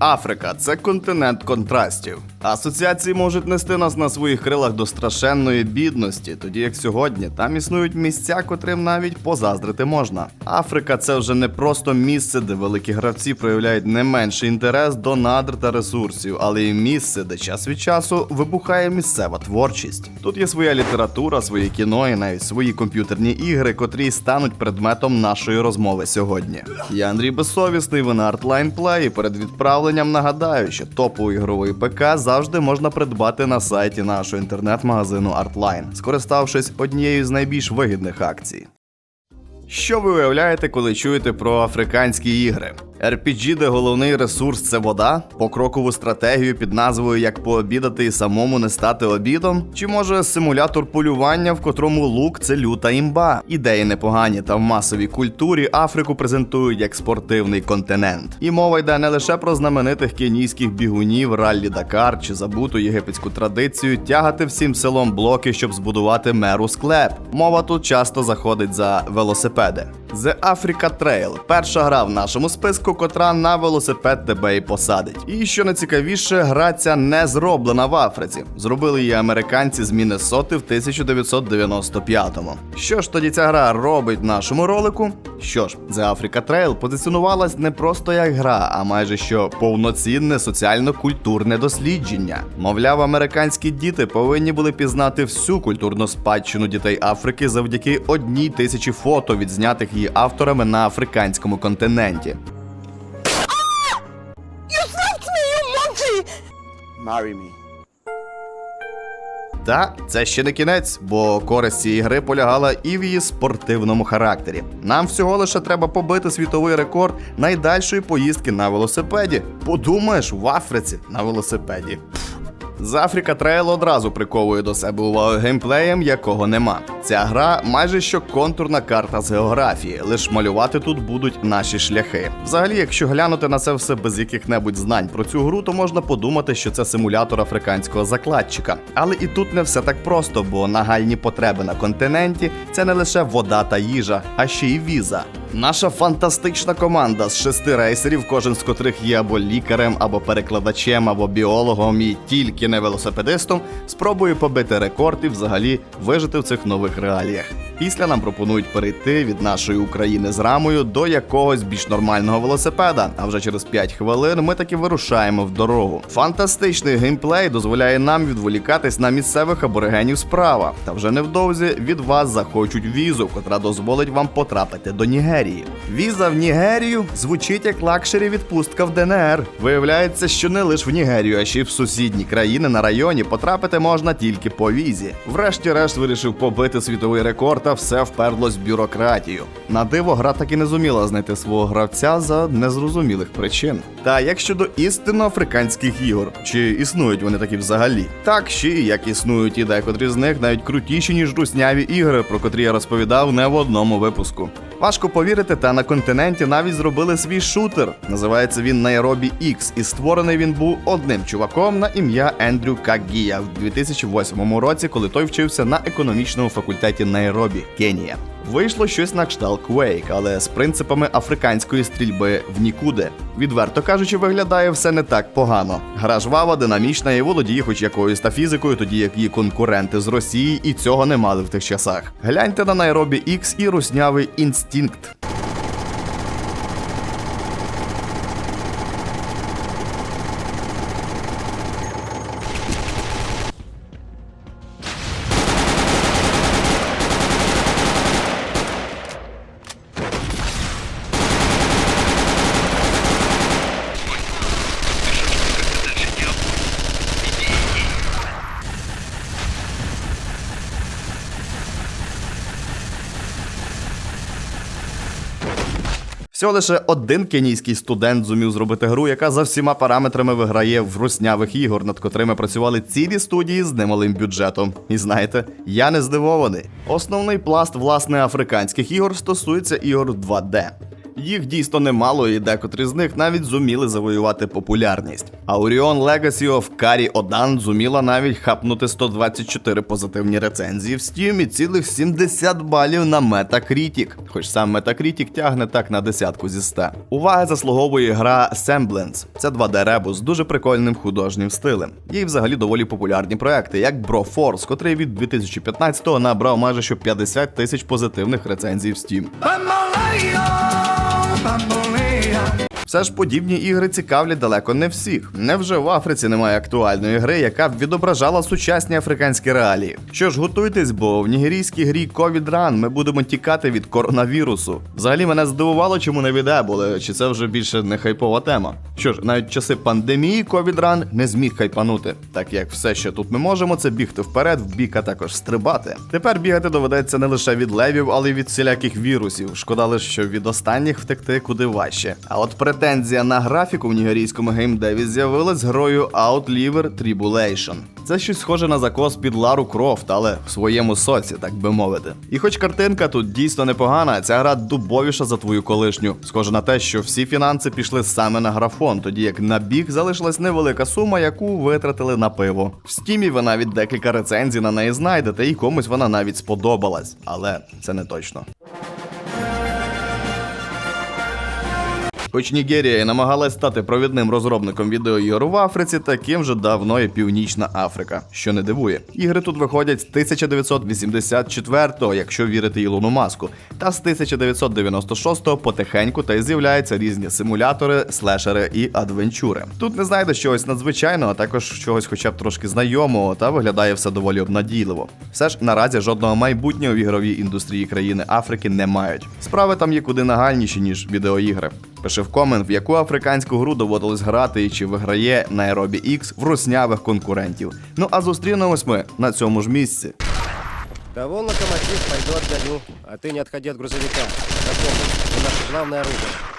Африка це континент контрастів. Асоціації можуть нести нас на своїх крилах до страшенної бідності, тоді як сьогодні там існують місця, котрим навіть позаздрити можна. Африка це вже не просто місце, де великі гравці проявляють не менший інтерес до надр та ресурсів, але й місце, де час від часу вибухає місцева творчість. Тут є своя література, своє кіно і навіть свої комп'ютерні ігри, котрі стануть предметом нашої розмови сьогодні. Я Андрій Безсовісний, ви на Artline Play, і перед відправленням нагадаю, що топовий ігровий ПК завжди можна придбати на сайті нашого інтернет-магазину Artline, скориставшись однією з найбільш вигідних акцій. Що ви уявляєте, коли чуєте про африканські ігри? RPG, де головний ресурс це вода, покрокову стратегію під назвою Як пообідати і самому не стати обідом? Чи може симулятор полювання, в котрому лук це люта імба? Ідеї непогані та в масовій культурі Африку презентують як спортивний континент. І мова йде не лише про знаменитих кенійських бігунів, раллі Дакар чи забуту єгипетську традицію тягати всім селом блоки, щоб збудувати меру склеп. Мова тут часто заходить за велосипеди. The Africa Trail – перша гра в нашому списку, котра на велосипед тебе і посадить. І що найцікавіше, гра ця не зроблена в Африці. Зробили її американці з Міннесоти в 1995-му. Що ж тоді ця гра робить в нашому ролику? Що ж, The Africa Trail позиціонувалась не просто як гра, а майже що повноцінне соціально-культурне дослідження. Мовляв, американські діти повинні були пізнати всю культурну спадщину дітей Африки завдяки одній тисячі фото, відзнятих її авторами на африканському континенті. Marry me. Та це ще не кінець, бо користь цієї гри полягала і в її спортивному характері. Нам всього лише треба побити світовий рекорд найдальшої поїздки на велосипеді. Подумаєш, в Африці на велосипеді. Пф. З Африка Трейл одразу приковує до себе увагу геймплеєм, якого нема. Ця гра майже що контурна карта з географії, лиш малювати тут будуть наші шляхи. Взагалі, якщо глянути на це все без яких-небудь знань про цю гру, то можна подумати, що це симулятор африканського закладчика. Але і тут не все так просто, бо нагальні потреби на континенті це не лише вода та їжа, а ще й віза. Наша фантастична команда з шести рейсерів, кожен з котрих є або лікарем, або перекладачем, або біологом, і тільки не велосипедистом, спробує побити рекорд і взагалі вижити в цих нових реаліях. Після нам пропонують перейти від нашої України з рамою до якогось більш нормального велосипеда. А вже через 5 хвилин ми таки вирушаємо в дорогу. Фантастичний геймплей дозволяє нам відволікатись на місцевих аборигенів справа. Та вже невдовзі від вас захочуть візу, котра дозволить вам потрапити до Нігерії. Віза в Нігерію звучить як лакшері відпустка в ДНР. Виявляється, що не лише в Нігерію, а ще й в сусідні країни на районі потрапити можна тільки по візі. Врешті-решт вирішив побити світовий рекорд, а все вперлось в бюрократію. На диво, гра таки не зуміла знайти свого гравця за незрозумілих причин. Та як щодо істинно африканських ігор, чи існують вони такі взагалі? Так, ще як існують і декотрі з них навіть крутіші, ніж русняві ігри, про котрі я розповідав не в одному випуску. Важко повірити, та на континенті навіть зробили свій шутер. Називається він Nairobi X, і створений він був одним чуваком на ім'я Ендрю Кагія в 2008 році, коли той вчився на економічному факультеті Найробі, Кенія. Вийшло щось на кшталт Quake, але з принципами африканської стрільби в нікуди. Відверто кажучи, виглядає все не так погано. Гра жвава, динамічна і володіє хоч якоюсь та фізикою, тоді як її конкуренти з Росії і цього не мали в тих часах. Гляньте на Nairobi X і руснявий інстинкт. Всього лише один кенійський студент зумів зробити гру, яка за всіма параметрами виграє в руснявих ігор, над котрими працювали цілі студії з немалим бюджетом. І знаєте, я не здивований. Основний пласт власне африканських ігор стосується ігор 2D. Їх дійсно немало, і декотрі з них навіть зуміли завоювати популярність. А Orion Legacy of Carry Odan зуміла навіть хапнути 124 позитивні рецензії в Steam і цілих 70 балів на Metacritic. Хоч сам Metacritic тягне так на десятку зі 100. Уваги заслуговує гра Semblance. Це 2D-ребус з дуже прикольним художнім стилем. Є взагалі доволі популярні проекти, як Bro Force, котрий від 2015-го набрав майже що 50 тисяч позитивних рецензій в Steam. vamos. Все ж подібні ігри цікавлять далеко не всіх. Невже в Африці немає актуальної гри, яка б відображала сучасні африканські реалії? Що ж, готуйтесь, бо в нігерійській грі COVID Run ми будемо тікати від коронавірусу. Взагалі мене здивувало, чому не від Еболи, чи це вже більше не хайпова тема. Що ж, навіть часи пандемії COVID Run не зміг хайпанути, так як все, що тут ми можемо, це бігти вперед, в бік, а також стрибати. Тепер бігати доведеться не лише від левів, але й від всіляких вірусів. Шкода лише, що від останніх втекти куди важче. А от претензія на графіку в нігерійському геймдеві з'явилась грою Outliver Tribulation. Це щось схоже на закос під Лару Крофт, але в своєму соці, так би мовити. І хоч картинка тут дійсно непогана, ця гра дубовіша за твою колишню. Схоже на те, що всі фінанси пішли саме на графон, тоді як на біг залишилась невелика сума, яку витратили на пиво. В стімі ви навіть декілька рецензій на неї знайдете, і комусь вона навіть сподобалась, але це не точно. Хоч Нігерія і намагалась стати провідним розробником відеоігор в Африці, таким же давно і Північна Африка, що не дивує. Ігри тут виходять з 1984-го, якщо вірити Ілону Маску, та з 1996-го потихеньку та й з'являються різні симулятори, слешери і адвенчури. Тут не знайдеш чогось надзвичайного, а також чогось, хоча б трошки знайомого, та виглядає все доволі обнадійливо. Все ж наразі жодного майбутнього в ігровій індустрії країни Африки не мають. Справи там є куди нагальніші, ніж відеоігри. Пиши в комент, в яку африканську гру доводилось грати і чи виграє Найробі X в руснявих конкурентів. Ну а зустрінемось ми на цьому ж місці. Да вон локомотив, пойду отгоню. А ты не отходи от грузовика. Запомни, это наше главное оружие.